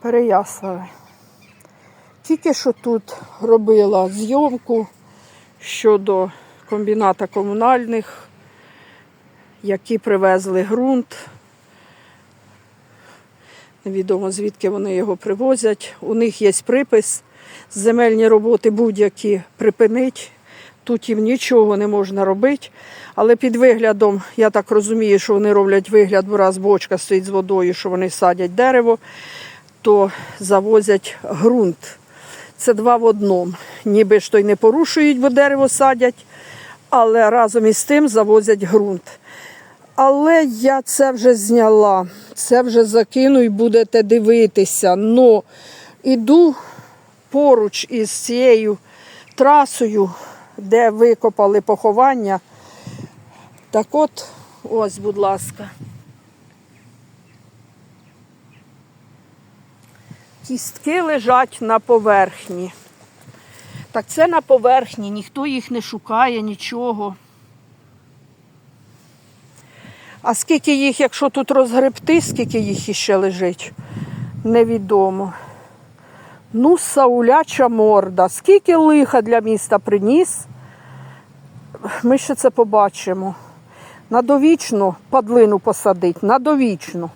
Переяславе. Тільки що тут робила зйомку щодо комбіната комунальних, які привезли ґрунт. Невідомо звідки вони його привозять. У них є припис земельні роботи будь-які припинить. Тут їм нічого не можна робити. Але під виглядом, я так розумію, що вони роблять вигляд, бо раз бочка стоїть з водою, що вони садять дерево, то завозять ґрунт. Це два в одному. Ніби ж то й не порушують, бо дерево садять, але разом із тим завозять ґрунт. Але я це вже зняла, це вже закину і будете дивитися. Но іду поруч із цією трасою, де викопали поховання. Так от, ось, будь ласка. Кістки лежать на поверхні. Так це на поверхні, ніхто їх не шукає, нічого. А скільки їх, якщо тут розгребти, скільки їх іще лежить, невідомо. Ну, сауляча морда. Скільки лиха для міста приніс, ми ще це побачимо. На довічну падлину посадить, на довічну.